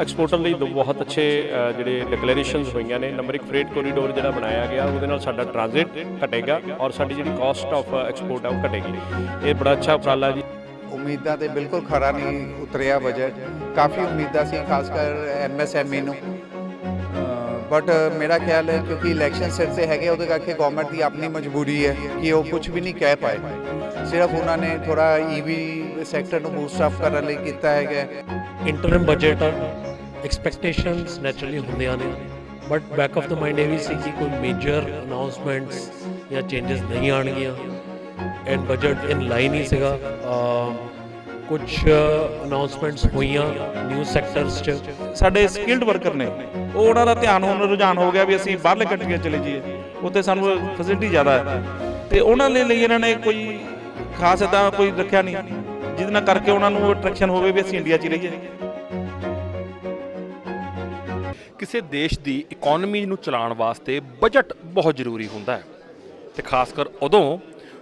Exporter ਲਈ ਬਹੁਤ ਅੱਛੇ ਜਿਹੜੇ ਡਿਕਲੇਰੇਸ਼ਨਸ ਹੋਈਆਂ ਨੇ। ਨੰਬਰ 1 ਫਰੇਟ ਕੋਰੀਡੋਰ ਜਿਹੜਾ ਬਣਾਇਆ ਗਿਆ ਉਹਦੇ ਨਾਲ ਸਾਡਾ ਟ੍ਰਾਂਜ਼ਿਟ ਘਟੇਗਾ ਔਰ ਸਾਡੀ ਜਿਹੜੀ ਕਾਸਟ ਆਫ ਐਕਸਪੋਰਟ ਆ ਉਹ ਘਟੇਗੀ। ਇਹ ਬੜਾ ਅੱਛਾ ਉਪਰਾਲਾ ਜੀ। ਉਮੀਦਾਂ ਤੇ ਬਿਲਕੁਲ ਖਰਾ ਨਹੀਂ ਉਤਰਿਆ ਬਜਟ ਕਾਫੀ ਉਮੀਦਾਂ ਸੀ ਖਾਸ ਕਰ ਐਮਐਸਐਮਈ ਨੂੰ। ਬਟ ਮੇਰਾ ਖਿਆਲ ਹੈ ਕਿਉਂਕਿ ਇਲੈਕਸ਼ਨ ਸਿਰ ਤੇ ਹੈਗੇ ਉਹਦੇ ਕਰਕੇ ਗਵਰਨਮੈਂਟ ਦੀ ਆਪਣੀ ਮਜਬੂਰੀ ਹੈ ਕਿ ਉਹ ਕੁਝ ਵੀ ਨਹੀਂ ਕਹਿ ਪਾਏ। ਸਿਰਫ ਉਹਨਾਂ ਨੇ ਥੋੜਾ ਈਵੀ ਸੈਕਟਰ ਨੂੰ ਬੂਸਟ ਅਪ ਕਰਨ ਲਈ ਕੀਤਾ ਹੈਗਾ। ਇੰਟਰਮ ਬਜਟ ਆ। ਐਕਸਪੈਕਟੇਸ਼ਨਸ ਨੈਚੁਰਲੀ ਹੁੰਦੀਆਂ ਨੇ but back of the mind ਇਹ ਵੀ ਸੀ ਕਿ ਕੋਈ ਮੇਜਰ ਅਨਾਉਂਸਮੈਂਟਸ ਜਾਂ ਚੇਂਜਸ ਨਹੀਂ ਆਣਗੀਆਂ ਐਂਡ ਬਜਟ ਇਨ ਲਾਈਨ ਹੀ ਸੀਗਾ। ਕੁਝ ਅਨਾਉਂਸਮੈਂਟਸ ਹੋਈਆਂ ਨਿਊ ਸੈਕਟਰਸ 'ਚ। ਸਾਡੇ ਸਕਿਲਡ ਵਰਕਰ ਨੇ। ਉਹ ਉਹਨਾਂ ਦਾ ਧਿਆਨ ਹੁਣ ਰੁਝਾਨ ਹੋ ਗਿਆ ਵੀ ਅਸੀਂ ਬਾਹਰਲੇ ਕੰਟਰੀਆਂ ਚਲੇ ਜਾਈਏ। ਉੱਥੇ ਸਾਨੂੰ ਫੈਸਿਲਿਟੀ ਜ਼ਿਆਦਾ ਹੈ। ਤੇ ਉਹਨਾਂ ਦੇ ਲਈ ਇਹਨਾਂ ਨੇ ਕੋਈ ਖਾਸ ਇਦਾਂ ਕੋਈ ਰੱਖਿਆ ਨਹੀਂ। ਜਿਹਦੇ ਨਾਲ ਕਰਕੇ ਉਹਨਾਂ ਨੂੰ ਅਟਰੈਕਸ਼ਨ ਹੋਵੇ ਵੀ ਅਸੀਂ ਇੰਡੀਆ 'ਚ ਹੀ ਰਹੀਏ। ਕਿਸੇ ਦੇਸ਼ ਦੀ ਇਕਨੋਮੀ ਨੂੰ ਚਲਾਉਣ ਵਾਸਤੇ ਬਜਟ ਬਹੁਤ ਜ਼ਰੂਰੀ ਹੁੰਦਾ ਹੈ। ਤੇ ਖਾਸ ਕਰ ਉਦੋਂ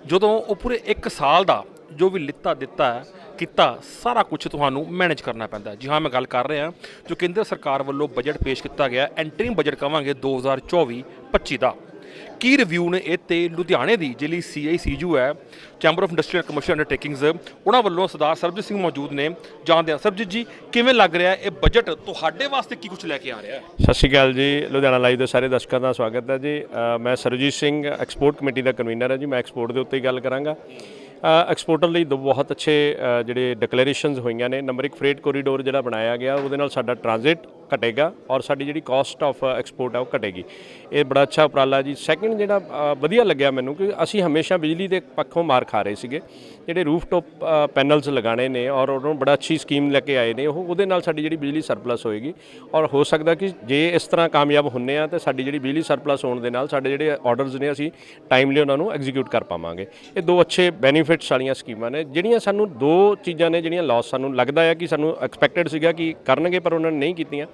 ਜਦੋਂ ਉਹ ਪੂਰੇ 1 ਸਾਲ ਦਾ ਜੋ ਵੀ ਲਿੱਤਾ, ਦਿੱਤਾ ਹੈ ਕੀਤਾ, ਸਾਰਾ ਕੁਝ ਤੁਹਾਨੂੰ ਮੈਨੇਜ ਕਰਨਾ ਪੈਂਦਾ ਜੀ ਹਾਂ, ਮੈਂ ਗੱਲ ਕਰ ਰਿਹਾ ਜੋ ਕੇਂਦਰ ਸਰਕਾਰ ਵੱਲੋਂ ਬਜਟ ਪੇਸ਼ ਕੀਤਾ ਗਿਆ ਐਂਟਰਿੰਗ ਬਜਟ ਕਵਾਂਗੇ 2024-25 ਦਾ। ਕੀ ਰਿਵਿਊ ਨੇ ਇਹ ਤੇ ਲੁਧਿਆਣੇ ਦੀ, ਜਿਹੜੀ ਸੀਆਈਸੀਯੂ ਹੈ chamber of industry and commercial undertakings ਉਹਨਾਂ ਵੱਲੋਂ ਸਰਦਾਰ ਸਰਬਜੀਤ ਸਿੰਘ ਮੌਜੂਦ ਨੇ। ਜਾਣਦੇ ਹਾਂ, ਸਰਬਜੀਤ ਜੀ, ਕਿਵੇਂ ਲੱਗ ਰਿਹਾ ਇਹ ਬਜਟ ਤੁਹਾਡੇ ਵਾਸਤੇ ਕੀ ਕੁਝ ਲੈ ਕੇ ਆ ਰਿਹਾ? ਸਤਿ ਸ਼੍ਰੀ ਅਕਾਲ ਜੀ, ਲੁਧਿਆਣਾ ਲਾਈਵ ਦੇ ਸਾਰੇ ਦਰਸ਼ਕਾਂ ਦਾ ਸਵਾਗਤ ਹੈ ਜੀ। ਮੈਂ ਸਰਜੀਤ ਸਿੰਘ ਐਕਸਪੋਰਟ ਕਮੇਟੀ ਦਾ ਕਨਵੀਨਰ ਹਾਂ ਜੀ। ਮੈਂ ਐਕਸਪੋਰਟ ਦੇ ਉੱਤੇ ਹੀ ਗੱਲ ਕਰਾਂਗਾ। ਐਕਸਪੋਰਟਰ ਲਈ ਦੋ ਬਹੁਤ ਅੱਛੇ ਜਿਹੜੇ ਡਿਕਲੇਰੇਸ਼ਨਸ ਹੋਈਆਂ ਨੇ। ਨੰਬਰ 1 ਫਰੇਟ ਕੋਰੀਡੋਰ ਜਿਹੜਾ ਬਣਾਇਆ ਗਿਆ, ਉਹਦੇ ਨਾਲ ਸਾਡਾ ਟ੍ਰਾਂਜ਼ਿਟ ਘਟੇਗਾ ਔਰ ਸਾਡੀ ਜਿਹੜੀ ਕਾਸਟ ਆਫ ਐਕਸਪੋਰਟ ਆ ਉਹ ਘਟੇਗੀ। ਇਹ ਬੜਾ ਅੱਛਾ ਉਪਰਾਲਾ ਜੀ। ਸੈਕਿੰਡ ਜਿਹੜਾ ਵਧੀਆ ਲੱਗਿਆ ਮੈਨੂੰ ਕਿ ਅਸੀਂ ਹਮੇਸ਼ਾ ਬਿਜਲੀ ਦੇ ਪੱਖੋਂ ਮਾਰ ਖਾ ਰਹੇ ਸੀਗੇ। ਜਿਹੜੇ ਰੂਫਟੌਪ ਪੈਨਲਸ ਲਗਾਣੇ ਨੇ ਔਰ ਉਹਨੂੰ ਬੜਾ ਅੱਛੀ ਸਕੀਮ ਲੈ ਕੇ ਆਏ ਨੇ, ਉਹ ਉਹਦੇ ਨਾਲ ਸਾਡੀ ਜਿਹੜੀ ਬਿਜਲੀ ਸਰਪਲਸ ਹੋਏਗੀ। ਔਰ ਹੋ ਸਕਦਾ ਕਿ ਜੇ ਇਸ ਤਰ੍ਹਾਂ ਕਾਮਯਾਬ ਹੁੰਨੇ ਆ, ਤਾਂ ਸਾਡੀ ਜਿਹੜੀ ਬਿਜਲੀ ਸਰਪਲਸ ਹੋਣ ਦੇ ਨਾਲ ਸਾਡੇ ਜਿਹੜੇ ਆਰਡਰਸ ਨੇ, ਅਸੀਂ ਟਾਈਮਲੀ ਉਹਨਾਂ ਨੂੰ ਐਗਜ਼ੀਕਿਊਟ ਕਰ ਪਾਵਾਂਗੇ। ਇਹ ਦੋ ਅੱਛੇ ਬੈਨੀਫਿਟਸ ਵਾਲੀਆਂ ਸਕੀਮਾਂ ਨੇ। ਜਿਹੜੀਆਂ ਸਾਨੂੰ ਦੋ ਚੀਜ਼ਾਂ ਨੇ, ਜਿਹੜੀਆਂ ਲਾਸ ਸਾਨੂੰ ਲੱਗਦਾ ਹੈ ਕਿ ਸਾਨੂੰ ਐਕਸਪੈਕਟਡ ਸੀਗਾ ਕਿ ਕਰਨਗੇ, ਪਰ ਉਹਨਾਂ ਨੇ ਨਹੀਂ ਕੀਤੀਆਂ।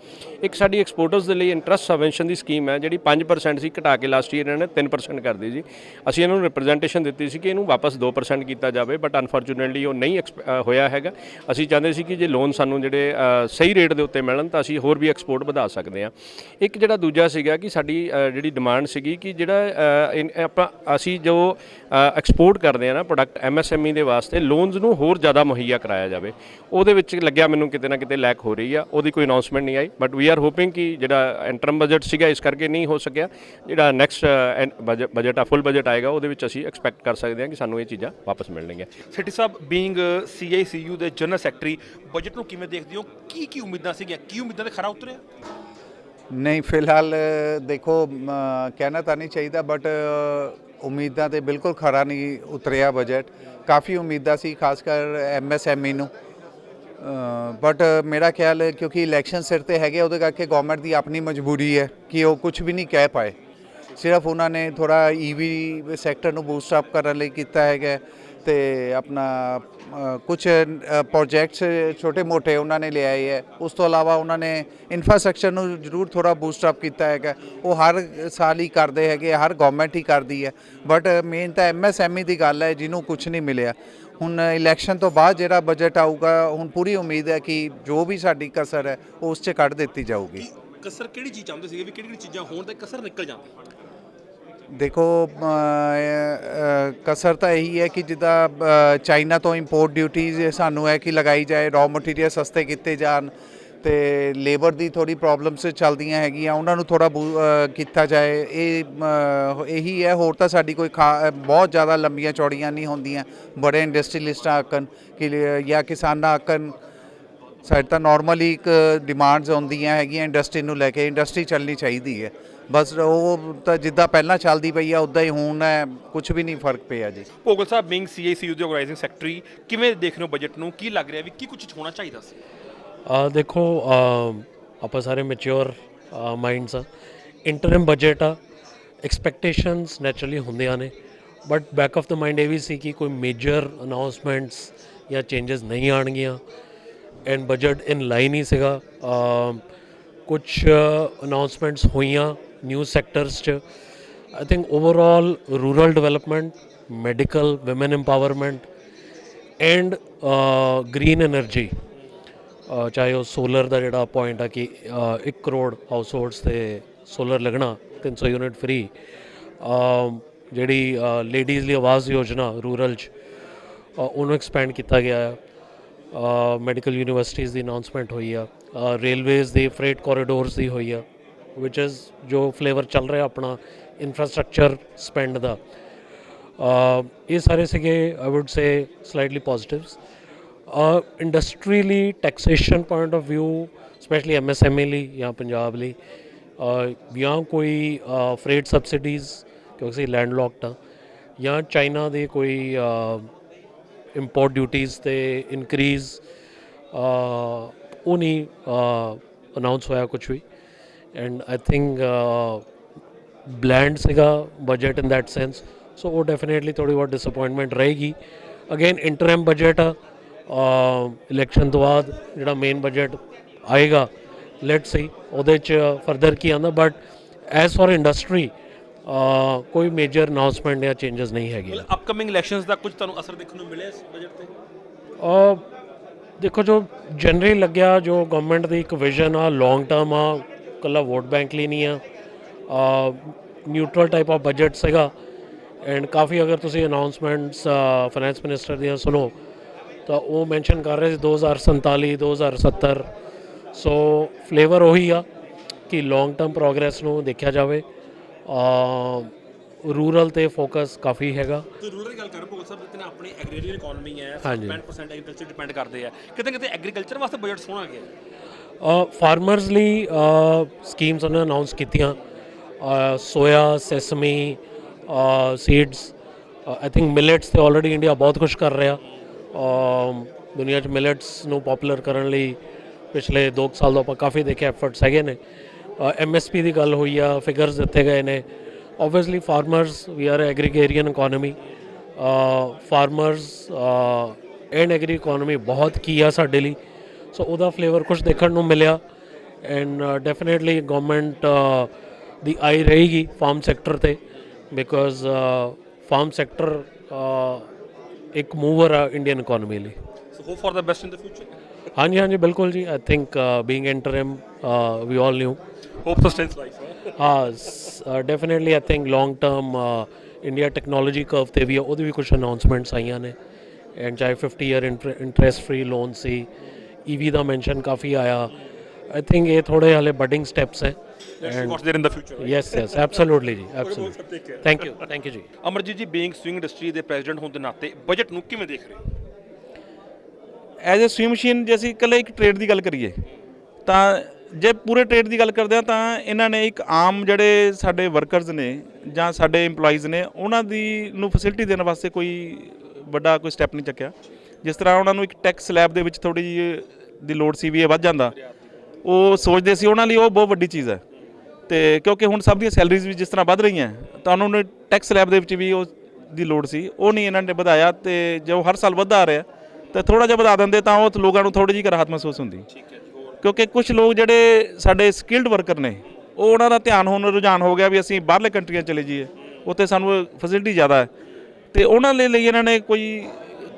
ਇੱਕ ਸਾਡੀ ਐਕਸਪੋਰਟਰਸ ਦੇ ਲਈ ਇੰਟਰਸਟ ਸਬਵੈਂਸ਼ਨ ਦੀ ਸਕੀਮ ਹੈ, ਜਿਹੜੀ 5% ਸੀ, ਘਟਾ ਕੇ ਲਾਸਟ ਈਅਰ ਇਹਨਾਂ ਨੇ 3% ਕਰ ਦਿੱਤੀ ਜੀ ਅਸੀਂ ਇਹਨਾਂ ਨੂੰ ਰਿਪਰੈਜ਼ੈਂਟੇਸ਼ਨ ਦਿੱਤੀ ਸੀ ਕਿ ਇਹਨੂੰ ਵਾਪਸ 2% ਕੀਤਾ ਜਾਵੇ ਬਟ ਅਨਫੋਰਚੂਨੇਟਲੀ ਉਹ ਨਹੀਂ ਐਕਸਪ- ਹੋਇਆ ਹੈਗਾ। ਅਸੀਂ ਚਾਹੁੰਦੇ ਸੀ ਕਿ ਜੇ ਲੋਨ ਸਾਨੂੰ ਜਿਹੜੇ ਸਹੀ ਰੇਟ ਦੇ ਉੱਤੇ ਮਿਲਣ, ਤਾਂ ਅਸੀਂ ਹੋਰ ਵੀ ਐਕਸਪੋਰਟ ਵਧਾ ਸਕਦੇ ਹਾਂ। ਇੱਕ ਜਿਹੜਾ ਦੂਜਾ ਸੀਗਾ ਕਿ ਸਾਡੀ ਜਿਹੜੀ ਡਿਮਾਂਡ ਸੀਗੀ ਕਿ ਜਿਹੜਾ ਆਪਾਂ, ਅਸੀਂ ਜੋ ਐਕਸਪੋਰਟ ਕਰਦੇ ਆ ਨਾ ਪ੍ਰੋਡਕਟ ਐਮਐਸਐਮਈ ਦੇ ਵਾਸਤੇ ਲੋਨਸ ਨੂੰ ਹੋਰ ਜ਼ਿਆਦਾ ਮੁਹੱਈਆ ਕਰਾਇਆ ਜਾਵੇ। ਉਹਦੇ ਵਿੱਚ ਲੱਗਿਆ ਮੈਨੂੰ ਕਿਤੇ ਨਾ ਕਿਤੇ ਲੈਕ ਹੋ ਰਹੀ ਆ, ਉਹਦੀ ਕੋਈ ਅਨਾਉਂਸਮੈਂਟ ਨਹੀਂ ਆਈ। ਬਟ ਵੀ ਆਰ ਹੋਪਿੰਗ ਕਿ ਜਿਹੜਾ ਇੰਟਰਮ ਬਜਟ ਸੀਗਾ ਇਸ ਕਰਕੇ ਨਹੀਂ ਹੋ ਸਕਿਆ। ਜਿਹੜਾ ਨੈਕਸਟ ਬਜਟ ਆ ਫੁੱਲ ਬਜਟ ਆਏਗਾ ਉਹਦੇ ਵਿੱਚ ਅਸੀਂ ਐਕਸਪੈਕਟ ਕਰ ਸਕਦੇ ਹਾਂ ਕਿ ਸਾਨੂੰ ਇਹ ਚੀਜ਼ਾਂ ਵਾਪਸ ਮਿਲਣਗੀਆਂ। ਸਿਟੀ ਸਾਹਿਬ ਬੀਇੰਗ ਸੀਆਈਸੀਯੂ ਦੇ ਜਨਰਲ ਸੈਕਟਰੀ ਬਜਟ ਨੂੰ ਕਿਵੇਂ ਦੇਖਦੇ ਹੋ? ਕੀ ਕੀ ਉਮੀਦਾਂ ਸੀਗੀਆਂ? ਕੀ ਉਮੀਦਾਂ ਤੇ ਖਰਾ ਉਤਰਿਆ? ਨਹੀਂ ਫਿਲਹਾਲ ਦੇਖੋ ਕਹਿਣਾ ਤਾਂ ਨਹੀਂ ਚਾਹੀਦਾ ਬਟ ਉਮੀਦਾਂ ਤੇ ਬਿਲਕੁਲ ਖਰਾ ਨਹੀਂ ਉਤਰਿਆ ਬਜਟ ਕਾਫੀ ਉਮੀਦਾਂ ਸੀ ਖਾਸ ਕਰ ਐਮਐਸਐਮਈ ਨੂੰ। ਬਟ ਮੇਰਾ ਖਿਆਲ ਹੈ ਕਿਉਂਕਿ ਇਲੈਕਸ਼ਨ ਸਿਰ ਤੇ ਹੈਗੇ ਉਹਦੇ ਕਰਕੇ ਗਵਰਨਮੈਂਟ ਦੀ ਆਪਣੀ ਮਜਬੂਰੀ ਹੈ ਕਿ ਉਹ ਕੁਝ ਵੀ ਨਹੀਂ ਕਹਿ ਪਾਏ। ਸਿਰਫ ਉਹਨਾਂ ਨੇ ਥੋੜਾ ਈਵੀ ਸੈਕਟਰ ਨੂੰ ਬੂਸਟ ਅਪ ਕਰਨ ਲਈ ਕੀਤਾ ਹੈਗਾ। ਤੇ ਆਪਣਾ ਕੁਝ ਪ੍ਰੋਜੈਕਟਸ ਛੋਟੇ ਮੋਟੇ ਉਹਨਾਂ ਨੇ ਲਿਆਏ ਹੈ। ਉਸ ਤੋਂ ਇਲਾਵਾ ਉਹਨਾਂ ਨੇ ਇਨਫਰਾਸਟ੍ਰਕਚਰ ਨੂੰ ਜ਼ਰੂਰ ਥੋੜਾ ਬੂਸਟ ਅਪ ਕੀਤਾ ਹੈਗਾ। ਉਹ ਹਰ ਸਾਲ ਹੀ ਕਰਦੇ ਹੈਗੇ ਹਰ ਗਵਰਨਮੈਂਟ ਹੀ ਕਰਦੀ ਹੈ। ਬਟ ਮੇਨ ਤਾਂ ਐਮਐਸਐਮਈ ਦੀ ਗੱਲ ਹੈ, ਜਿਹਨੂੰ ਕੁਝ ਨਹੀਂ ਮਿਲਿਆ। ਹੁਣ ਇਲੈਕਸ਼ਨ ਤੋਂ ਬਾਅਦ ਜਿਹੜਾ ਬਜਟ ਆਊਗਾ, ਹੁਣ ਪੂਰੀ ਉਮੀਦ ਹੈ ਕਿ ਜੋ ਵੀ ਸਾਡੀ ਕਸਰ ਹੈ, ਉਸ 'ਚ ਕੱਢ ਦਿੱਤੀ ਜਾਊਗੀ। ਕਸਰ ਕਿਹੜੀ ਚੀਜ਼ ਚਾਹੁੰਦੇ ਸੀਗੇ? ਵੀ ਕਿਹੜੀ ਕਿਹੜੀ ਚੀਜ਼ਾਂ ਹੋਣ ਤੇ ਕਸਰ ਨਿਕਲ ਜਾਂਦੀ? ਦੇਖੋ ਕਸਰ ਤਾਂ ਇਹੀ ਹੈ ਕਿ ਜਿੱਦਾਂ ਚਾਈਨਾ ਤੋਂ ਇੰਪੋਰਟ ਡਿਊਟੀਜ਼ ਸਾਨੂੰ ਹੈ ਕਿ ਲਗਾਈ ਜਾਏ ਰॉ ਮਟੀਰੀਅਲ ਸਸਤੇ ਕੀਤੇ ਜਾਣ ਤੇ ਲੇਬਰ ਦੀ ਥੋੜੀ ਪ੍ਰੋਬਲਮਸ ਚੱਲਦੀਆਂ ਹੈਗੀਆਂ ਉਹਨਾਂ ਨੂੰ ਥੋੜਾ ਕੀਤਾ ਜਾਏ। ਇਹ ਅ, ਇਹੀ ਹੈ ਹੋਰ ਤਾਂ ਸਾਡੀ ਕੋਈ ਖਾ- ਬਹੁਤ ਜ਼ਿਆਦਾ ਲੰਬੀਆਂ ਚੌੜੀਆਂ ਨਹੀਂ ਹੁੰਦੀਆਂ। ਬੜੇ ਇੰਡਸਟਰੀਲਿਸਟਾਂ ਆਕਨ ਕਿ ਜਾਂ ਕਿਸਾਨਾਂ ਆਕਨ ਸਾਡੇ ਤਾਂ ਨਾਰਮਲੀ ਇੱਕ ਡਿਮਾਂਡਸ ਆਉਂਦੀਆਂ ਹੈਗੀਆਂ ਇੰਡਸਟਰੀ ਨੂੰ ਲੈ ਕੇ ਇੰਡਸਟਰੀ ਚੱਲਣੀ ਚਾਹੀਦੀ ਹੈ। ਬਸ ਉਹ ਤਾਂ ਜਿੱਦਾਂ ਪਹਿਲਾਂ ਚੱਲਦੀ ਪਈ ਆ ਉਦਾਂ ਹੀ ਹੁਣ ਹੈ ਕੁਝ ਵੀ ਨਹੀਂ ਫ਼ਰਕ ਪਿਆ ਜੀ। ਭੋਗਲ ਸਾਹਿਬ ਬੀਇੰਗ ਸੀਆਈਸੀਯੂ ਦੇ ਆਰਗੇਨਾਈਜ਼ਿੰਗ ਸੈਕਟਰੀ ਕਿਵੇਂ ਦੇਖ ਰਹੇ ਹੋ ਬਜਟ ਨੂੰ? ਕੀ ਲੱਗ ਰਿਹਾ ਵੀ ਕੀ ਕੁਝ ਹੋਣਾ ਚਾਹੀਦਾ ਸੀ? ਆ ਦੇਖੋ ਆਪਾਂ ਸਾਰੇ ਮੈਚੁਰ ਮਾਈਂਡਸ ਆ। ਇੰਟਰਮ ਬਜਟ ਆ ਐਕਸਪੈਕਟੇਸ਼ਨਸ ਨੈਚੁਰਲੀ ਹੁੰਦੀਆਂ ਨੇ। But back of the mind ਇਹ ਵੀ ਸੀ ਕਿ ਕੋਈ ਮੇਜਰ ਅਨਾਉਂਸਮੈਂਟਸ ਜਾਂ ਚੇਂਜਸ ਨਹੀਂ ਆਣਗੀਆਂ ਐਂਡ ਬਜਟ ਇਨ ਲਾਈਨ ਹੀ ਸੀਗਾ। ਕੁਝ ਅਨਾਉਂਸਮੈਂਟਸ ਹੋਈਆਂ। new sectors ਚ। I think overall rural development medical women empowerment and green energy ਚਾਹੇ ਉਹ ਸੋਲਰ ਦਾ ਜਿਹੜਾ ਪੁਆਇੰਟ ਆ ਕਿ uh, 1 ਕਰੋੜ ਹਾਊਸ ਹੋਲਡਸ ਤੇ ਸੋਲਰ ਲੱਗਣਾ 300 ਯੂਨਿਟ ਫ੍ਰੀ ਜਿਹੜੀ uh, ਲੇਡੀਜ਼ ਲਈ ਆਵਾਜ਼ ਯੋਜਨਾ ਰੂਰਲ ਚ uh, ਉਹਨੂੰ ਐਕਸਪੈਂਡ ਕੀਤਾ ਗਿਆ ਹੈ ਮੈਡੀਕਲ ਯੂਨੀਵਰਸਿਟੀਆਂ ਦੀ ਅਨਾਉਂਸਮੈਂਟ ਹੋਈ ਆ। ਰੇਲਵੇਜ਼ ਦੇ ਫਰੇਟ ਕੋਰੀਡੋਰਸ ਦੀ ਹੋਈ ਆ। ਵਿਚ ਇਜ਼ ਜੋ ਫਲੇਵਰ ਚੱਲ ਰਿਹਾ ਆਪਣਾ ਇਨਫਰਾਸਟ੍ਰਕਚਰ ਸਪੈਂਡ ਦਾ। ਇਹ ਸਾਰੇ ਸੀਗੇ I would say slightly positives industry ਲਈ taxation point of View specially MSME ਲਈ ਜਾਂ ਪੰਜਾਬ ਲਈ ਜਾਂ ਕੋਈ ਫਰੇਟ ਸਬਸਿਡੀਜ਼ ਕਿਉਂਕਿ ਅਸੀਂ ਲੈਂਡਲੌਕਡ ਆ ਜਾਂ ਚਾਈਨਾ ਦੇ ਕੋਈ ਇੰਪੋਰਟ ਡਿਊਟੀਜ਼ ਤੇ ਇਨਕਰੀਜ਼ ਉਹ ਨਹੀਂ ਅਨਾਉਂਸ ਹੋਇਆ ਕੁਝ ਵੀ। ਐਂਡ ਆਈ ਥਿੰਕ ਬਲੈਂਡ ਸੀਗਾ budget in that sense so ਉਹ ਡੈਫੀਨੇਟਲੀ ਥੋੜੀ ਬਹੁਤ ਡਿਸਪਾਇੰਟਮੈਂਟ ਰਹੇਗੀ। ਅਗੇਨ ਇੰਟਰਮ ਬਜਟ ਆ ਇਲੈਕਸ਼ਨ ਤੋਂ ਬਾਅਦ ਜਿਹੜਾ ਮੇਨ ਬਜਟ ਆਏਗਾ ਲੈਟ ਸੀ ਉਹਦੇ ਚ ਫਰਦਰ ਕੀ ਆਉਂਦਾ। ਬਟ ਐਸ ਫॉर ਇੰਡਸਟਰੀ ਕੋਈ ਮੇਜਰ ਅਨਾਉਂਸਮੈਂਟ ਜਾਂ ਚੇਂਜਸ ਨਹੀਂ ਹੈਗੇ। ਅਪਕਮਿੰਗ ਇਲੈਕਸ਼ਨਸ ਦਾ ਕੁਝ ਤੁਹਾਨੂੰ ਅਸਰ ਦੇਖਣ ਨੂੰ ਮਿਲਿਆ ਇਸ ਬਜਟ ਤੇ? ਦੇਖੋ ਜੋ ਜਨਰਲੀ ਲੱਗਿਆ ਜੋ ਗਵਰਨਮੈਂਟ ਦੀ ਇੱਕ ਵਿਜ਼ਨ ਆ ਲੌਂਗ ਟਰਮ ਆ ਕੱਲਾ ਵੋਟ ਬੈਂਕ ਲਈ ਨਹੀਂ ਆ। ਨਿਊਟਰਲ ਟਾਈਪ ਆਫ ਬਜਟ ਸੀਗਾ ਐਂਡ ਕਾਫੀ ਅਗਰ ਤੁਸੀਂ ਅਨਾਉਂਸਮੈਂਟਸ ਫਾਈਨੈਂਸ ਮਿਨਿਸਟਰ ਦੀਆਂ ਸੁਣੋ ਤਾਂ ਉਹ ਮੈਂਸ਼ਨ ਕਰ ਰਹੇ ਸੀ 2047 2070 ਸੋ ਫਲੇਵਰ ਉਹੀ ਆ ਕਿ ਲੌਂਗ ਟਰਮ ਪ੍ਰੋਗਰੈਸ ਨੂੰ ਦੇਖਿਆ ਜਾਵੇ। ਰੂਰਲ ਤੇ ਫੋਕਸ ਕਾਫੀ ਹੈਗਾ। ਤੇ ਰੂਰਲ ਦੀ ਗੱਲ ਕਰ ਭਗਤ ਸਾਹਿਬ ਜਿੱਤੇ ਆਪਣੀ ਐਗਰੀਰੀਅਨ ਇਕਨੋਮੀ ਹੈ ਹਾਂਜੀ। 65% ਐਗਰੀਕਲਚਰ ਡਿਪੈਂਡ ਕਰਦੇ ਆ। ਕਿਤੇ ਕਿਤੇ ਐਗਰੀਕਲਚਰ ਵਾਸਤੇ ਬਜਟ ਸੋਹਣਾ ਗਿਆ ਫਾਰਮਰਸ ਲਈ ਸਕੀਮਸ ਉਹਨਾਂ ਅਨਾਉਂਸ ਕੀਤੀਆਂ। Soya sesame seeds I think millets ਤੇ ਆਲਰੇਡੀ ਇੰਡੀਆ ਬਹੁਤ ਕੁਝ ਕਰ ਰਿਹਾ। ਦੁਨੀਆ 'ਚ ਮਿਲਟਸ ਨੂੰ ਪਪੂਲਰ ਕਰਨ ਲਈ ਪਿਛਲੇ 2 ਸਾਲ ਤੋਂ ਆਪਾਂ ਕਾਫੀ ਦੇਖੇ ਐਫਰਟਸ ਹੈਗੇ ਨੇ। ਐਮਐਸਪੀ ਦੀ ਗੱਲ ਹੋਈ ਆ ਫਿਗਰਸ ਦਿੱਤੇ ਗਏ ਨੇ। Obviously farmers we are agrarian economy farmers and agri economy ਬਹੁਤ ਕੀ ਆ ਸਾਡੇ ਲਈ। ਸੋ ਉਹਦਾ ਫਲੇਵਰ ਕੁਝ ਦੇਖਣ ਨੂੰ ਮਿਲਿਆ ਐਂਡ ਡੈਫੀਨਿਟਲੀ ਗਵਰਨਮੈਂਟ ਦੀ ਆਈ ਰਹੇਗੀ ਫਾਰਮ ਸੈਕਟਰ ਤੇ ਬਿਕੋਜ਼ ਫਾਰਮ ਸੈਕਟਰ ਇੱਕ ਮੂਵਰ ਆ ਇੰਡੀਅਨ ਇਕਨੋਮੀ ਲਈ। So hope for the best in the future ਹਾਂਜੀ ਹਾਂਜੀ ਬਿਲਕੁਲ ਜੀ। I think being interim we all new hope ਤਾਂ ਸਟੇਸ ਲਾਈਫ ਹਾਂ definitely I think long term India technology curve ਤੇ ਵੀ ਉਹਦੇ ਵੀ ਕੁਝ ਅਨਾਉਂਸਮੈਂਟਸ ਆਈਆਂ ਨੇ। ਐਂਡ ਚਾਹੇ 50 ਇਅਰ ਇੰਟਰਸਟ ਫਰੀ ਲੋਨ ਸੀ ਈਵੀ ਦਾ ਮੈਂਸ਼ਨ ਕਾਫੀ ਆਇਆ ਆਈ ਥਿੰਕ ਇਹ ਥੋੜੇ ਹਾਲੇ ਬਡਿੰਗ ਸਟੈਪਸ ਹੈ let's what there in the future yes yes absolutely ਜੀ absolutely thank you thank you ਜੀ Amarjeet ji being swing industry ਦੇ ਪ੍ਰੈਜ਼ੀਡੈਂਟ ਹੋਣ ਦੇ ਨਾਤੇ ਬਜਟ ਨੂੰ ਕਿਵੇਂ ਦੇਖ ਰਹੇ ਹੋ ਐਜ਼ ਅ ਸਵਿਮ ਮਸ਼ੀਨ ਜੇ ਅਸੀਂ ਇਕੱਲੇ ਇੱਕ ਟ੍ਰੇਡ ਦੀ ਗੱਲ ਕਰੀਏ ਤਾਂ ਜੇ ਪੂਰੇ ਟ੍ਰੇਡ ਦੀ ਗੱਲ ਕਰਦੇ ਆ ਤਾਂ ਇਹਨਾਂ ਨੇ ਇੱਕ ਆਮ ਜਿਹੜੇ ਸਾਡੇ ਵਰਕਰਸ ਨੇ ਜਾਂ ਸਾਡੇ EMPLOYEES ਨੇ ਉਹਨਾਂ ਦੀ ਨੂੰ ਫੈਸਿਲਿਟੀ ਦੇਣ ਵਾਸਤੇ ਕੋਈ ਵੱਡਾ ਕੋਈ ਸਟੈਪ ਨਹੀਂ ਚੱਕਿਆ ਜਿਸ ਤਰ੍ਹਾਂ ਉਹਨਾਂ ਨੂੰ ਇੱਕ ਟੈਕਸ ਸਲੈਬ ਦੇ ਵਿੱਚ ਥੋੜੀ ਜਿਹੀ ਦੀ ਲੋੜ ਸੀ ਵੀ ਇਹ ਵੱਧ ਜਾਂਦਾ, ਉਹ ਸੋਚਦੇ ਸੀ ਉਹਨਾਂ ਲਈ ਉਹ ਬਹੁਤ ਵੱਡੀ ਚੀਜ਼ ਹੈ। ਤੇ ਕਿਉਂਕਿ ਹੁਣ ਸਭ ਦੀਆਂ ਸੈਲਰੀਜ਼ ਵੀ ਜਿਸ ਤਰ੍ਹਾਂ ਵੱਧ ਰਹੀਆਂ, ਤਾਂ ਉਹਨਾਂ ਨੂੰ ਟੈਕਸ ਸਲੈਬ ਦੇ ਵਿੱਚ ਵੀ ਉਹ ਦੀ ਲੋੜ ਸੀ। ਉਹ ਨਹੀਂ ਇਹਨਾਂ ਨੇ ਵਧਾਇਆ ਤੇ ਜੋ ਹਰ ਸਾਲ ਵਧਦਾ ਆ ਰਿਹਾ ਤੇ ਥੋੜਾ ਜਿਹਾ ਵਧਾ ਦਿੰਦੇ ਤਾਂ ਉਹ ਲੋਕਾਂ ਨੂੰ ਥੋੜੀ ਜਿਹੀ ਰਾਹਤ ਮਹਿਸੂਸ ਹੁੰਦੀ। ਕਿਉਂਕਿ ਕੁਝ ਲੋਕ ਜਿਹੜੇ ਸਾਡੇ ਸਕਿਲਡ ਵਰਕਰ ਨੇ, ਉਹ ਉਹਨਾਂ ਦਾ ਧਿਆਨ ਹੁਣ ਰੁਝਾਨ ਹੋ ਗਿਆ ਵੀ ਅਸੀਂ ਬਾਹਰਲੇ ਕੰਟਰੀਆਂ ਚਲੇ ਜਾਈਏ, ਉੱਥੇ ਸਾਨੂੰ ਫੈਸਿਲਿਟੀ ਜ਼ਿਆਦਾ ਹੈ। ਤੇ ਉਹਨਾਂ ਲਈ ਲਈ ਇਹਨਾਂ ਨੇ ਕੋਈ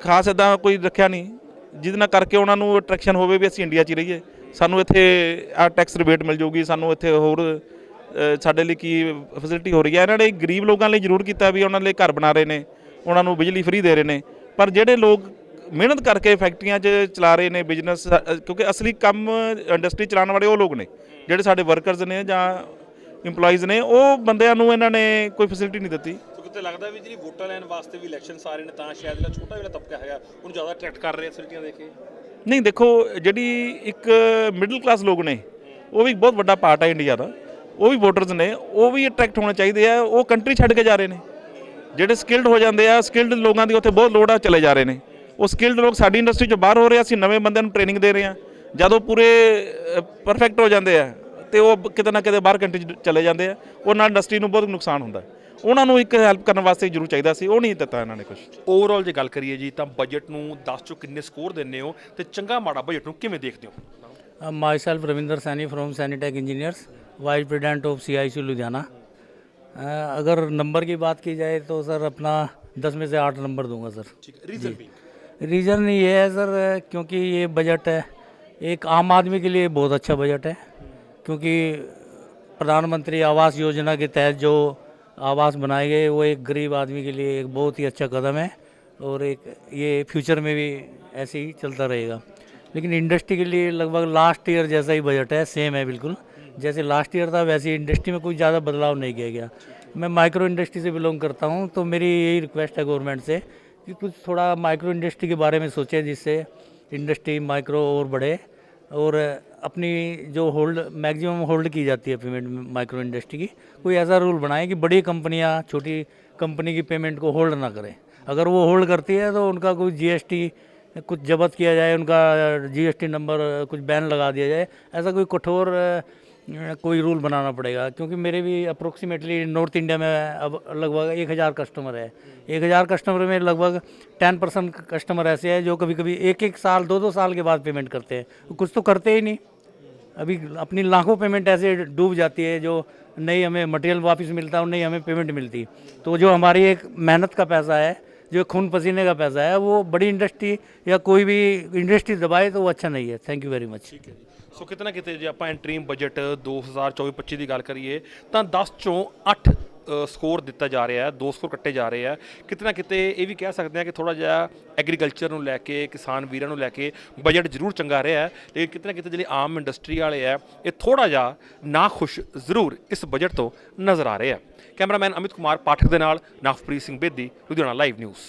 ਖਾਸ ਇਦਾਂ ਕੋਈ ਰੱਖਿਆ ਨਹੀਂ, ਜਿਹਦੇ ਨਾਲ ਕਰਕੇ ਉਹਨਾਂ ਨੂੰ ਅਟਰੈਕਸ਼ਨ ਹੋਵੇ ਵੀ ਅਸੀਂ ਇੰਡੀਆ 'ਚ ਹੀ ਰਹੀਏ। ਸਾਨੂੰ ਇੱਥੇ ਆ ਟੈਕਸ ਰਿਬੇਟ ਮਿਲ ਜਾਊਗੀ, ਸਾਨੂੰ ਇੱਥੇ ਹੋਰ ਸਾਡੇ ਲਈ ਕੀ ਫੈਸਿਲਿਟੀ ਹੋ ਰਹੀ ਹੈ। ਇਹਨਾਂ ਨੇ ਗਰੀਬ ਲੋਕਾਂ ਲਈ ਜ਼ਰੂਰ ਕੀਤਾ ਵੀ ਉਹਨਾਂ ਲਈ ਘਰ ਬਣਾ ਰਹੇ ਨੇ, ਉਹਨਾਂ ਨੂੰ ਬਿਜਲੀ ਫ੍ਰੀ ਦੇ ਰਹੇ ਨੇ। ਪਰ ਜਿਹੜੇ ਲੋਕ ਮਿਹਨਤ ਕਰਕੇ ਫੈਕਟਰੀਆਂ 'ਚ ਚਲਾ ਰਹੇ ਨੇ ਬਿਜ਼ਨਸ ਕਿਉਂਕਿ ਅਸਲੀ ਕੰਮ ਇੰਡਸਟਰੀ ਚਲਾਉਣ ਵਾਲੇ ਉਹ ਲੋਕ ਨੇ, ਜਿਹੜੇ ਸਾਡੇ ਵਰਕਰਸ ਨੇ ਜਾਂ EMPLOYEES ਨੇ ਉਹ ਬੰਦਿਆਂ ਨੂੰ ਇਹਨਾਂ ਨੇ ਕੋਈ ਫੈਸਿਲਿਟੀ ਨਹੀਂ ਦਿੱਤੀ। ਕਿਤੇ ਲੱਗਦਾ ਵੀ ਜਿਹੜੀ ਵੋਟਾਂ ਲੈਣ ਵਾਸਤੇ ਵੀ ਇਲੈਕਸ਼ਨ ਸਾਰੇ ਨੇ ਤਾਂ ਸ਼ਾਇਦ ਜਿਹੜਾ ਛੋਟਾ ਜਿਹੜਾ ਤਬਕਾ ਹੈਗਾ ਉਹਨੂੰ ਜ਼ਿਆਦਾ ਅਟਰੈਕਟ ਕਰ ਰਹੇ ਫੈਸਿਲਿਟੀਆਂ ਦੇ ਕੇ। ਨਹੀਂ ਦੇਖੋ ਜਿਹੜੀ ਇੱਕ ਮਿਡਲ ਕਲਾਸ ਲੋਕ ਨੇ ਉਹ ਵੀ ਬਹੁਤ ਵੱਡਾ ਪਾਰਟ ਹੈ ਇੰਡੀਆ ਦਾ। ਉਹ ਵੀ ਵੋਟਰਸ ਨੇ ਉਹ ਵੀ ਅਟਰੈਕਟ ਹੋਣੇ ਚਾਹੀਦੇ ਆ ਉਹ ਕੰਟਰੀ ਛੱਡ ਕੇ ਜਾ ਰਹੇ ਨੇ। ਜਿਹੜੇ ਸਕਿਲਡ ਹੋ ਜਾਂਦੇ ਆ ਸਕਿਲਡ ਲੋਕਾਂ ਦੀ ਉੱਥੇ ਬਹੁਤ ਲੋੜ ਆ ਚਲੇ ਜਾ ਰਹੇ ਨੇ। ਉਹ ਸਕਿਲਡ ਲੋਕ ਸਾਡੀ ਇੰਡਸਟਰੀ ਚੋਂ ਬਾਹਰ ਹੋ ਰਹੇ ਆ ਅਸੀਂ ਨਵੇਂ ਬੰਦਿਆਂ ਨੂੰ ਟ੍ਰੇਨਿੰਗ ਦੇ ਰਹੇ ਆ। ਜਦੋਂ ਪੂਰੇ ਪਰਫੈਕਟ ਹੋ ਜਾਂਦੇ ਆ ਤੇ ਉਹ ਕਿਤੇ ਨਾ ਕਿਤੇ ਬਾਹਰ ਕੰਟਰੀ 'ਚ ਚਲੇ ਜਾਂਦੇ ਆ ਉਹ ਨਾਲ ਇੰਡਸਟਰੀ ਨੂੰ ਬਹੁਤ ਨੁਕਸਾਨ ਹੁੰਦਾ ਹੈ। ਉਹਨਾਂ ਨੂੰ ਇੱਕ ਹੈਲਪ ਕਰਨ ਵਾਸਤੇ ਜ਼ਰੂਰ ਚਾਹੀਦਾ ਸੀ ਉਹ ਨਹੀਂ ਦਿੱਤਾ ਇਹਨਾਂ ਨੇ ਕੁਝ ਓਵਰਆਲ ਜੇ ਗੱਲ ਕਰੀਏ ਜੀ ਤਾਂ ਬਜਟ ਨੂੰ 10 ਚੋਂ ਕਿੰਨੇ ਸਕੋਰ ਦਿੰਦੇ ਹੋ ਤੇ ਚੰਗਾ ਮਾੜਾ ਬਜਟ ਨੂੰ ਕਿਵੇਂ ਦੇਖਦੇ ਹੋ Uh, myself Ravinder Sani from Sanitech Engineers, Vice President of CIC Ludhiana Uh, अगर नंबर की बात की जाए तो सर अपना 10 में से 8 नंबर दूंगा सर ਠੀਕ ਰੀਜ਼ਨ ਵੀ रीज़न ये है सर क्योंकि ये बजट है एक आम आदमी के लिए बहुत अच्छा बजट है क्योंकि प्रधानमंत्री आवास योजना के तहत जो आवास बनाए गए, वो एक गरीब आदमी के लिए एक बहुत ही अच्छा कदम है और एक ये फ्यूचर में भी ऐसे ही चलता रहेगा। लेकिन इंडस्ट्री के लिए लगभग लास्ट ईयर जैसा ही बजट है सेम है बिल्कुल। जैसे लास्ट ईयर था, वैसे इंडस्ट्री में कोई ज़्यादा बदलाव नहीं किया गया। मैं माइक्रो इंडस्ट्री से बिलोंग करता हूँ तो मेरी यही रिक्वेस्ट है गवर्नमेंट से कि कुछ थोड़ा माइक्रो इंडस्ट्री के बारे में सोचें, जिससे इंडस्ट्री माइक्रो और बढ़े और अपनी जो होल्ड, मैक्सिमम होल्ड की जाती है पेमेंट माइक्रो इंडस्ट्री की, कोई ऐसा रूल बनाए कि बड़ी कंपनियाँ, छोटी कंपनी की पेमेंट को होल्ड ना करें। अगर वो होल्ड करती है तो उनका कोई जीएसटी, कुछ जबत किया जाए, उनका जीएसटी नंबर, कुछ बैन लगा दिया जाए, ऐसा कोई कठोर कोई रूल बनाना पड़ेगा, क्योंकि मेरे भी अप्रोक्सीमेटली नॉर्थ इंडिया में अब लगभग एक हज़ार कस्टमर है। एक हज़ार कस्टमर में लगभग टेन परसेंट कस्टमर ऐसे हैं जो कभी कभी एक एक साल दो दो साल के बाद पेमेंट करते हैं। कुछ तो करते ही नहीं। अभी अपनी लाखों पेमेंट ऐसे डूब जाती है, जो नहीं हमें मटेरियल वापस मिलता और नहीं हमें पेमेंट मिलती। तो जो हमारी एक मेहनत का पैसा है जो खून पसीने का पैसा है वो बड़ी इंडस्ट्री या कोई भी इंडस्ट्री दबाए तो वो अच्छा नहीं है thank you very much so ਕਿਤੇ ਨਾ ਕਿਤੇ ਜੇ ਆਪਾਂ ਇੰਟਰੀਮ ਬਜਟ 2024-25 ਦੀ ਗੱਲ ਕਰੀਏ ਤਾਂ 10 ਚੋਂ 8 ਸਕੋਰ ਦਿੱਤਾ ਜਾ ਰਿਹਾ ਹੈ ਦੋ ਸਕੋਰ ਕੱਟੇ ਜਾ ਰਹੇ ਆ ਕਿਤੇ ਨਾ ਕਿਤੇ ਇਹ ਵੀ ਕਹਿ ਸਕਦੇ ਆ ਕਿ ਥੋੜਾ ਜਿਹਾ ਐਗਰੀਕਲਚਰ ਨੂੰ ਲੈ ਕੇ ਕਿਸਾਨ ਵੀਰਾਂ ਨੂੰ ਲੈ ਕੇ ਬਜਟ ਜ਼ਰੂਰ ਚੰਗਾ ਰਿਹਾ ਹੈ ਲੇਕਿਨ ਕਿਤੇ ਨਾ ਕਿਤੇ ਜਿਹੜੇ ਆਮ ਇੰਡਸਟਰੀ ਵਾਲੇ ਆ ਇਹ ਥੋੜਾ ਜਿਹਾ ਨਾ ਖੁਸ਼ ਜ਼ਰੂਰ ਇਸ ਬਜਟ ਤੋਂ ਨਜ਼ਰ ਆ ਰਹੇ ਆ ਕੈਮਰਾਮੈਨ ਅਮਿਤ ਕੁਮਾਰ ਪਾਠਕ ਦੇ ਨਾਲ ਨਵਪ੍ਰੀਤ ਸਿੰਘ ਬੇਦੀ ਲੁਧਿਆਣਾ ਲਾਈਵ ਨਿਊਜ਼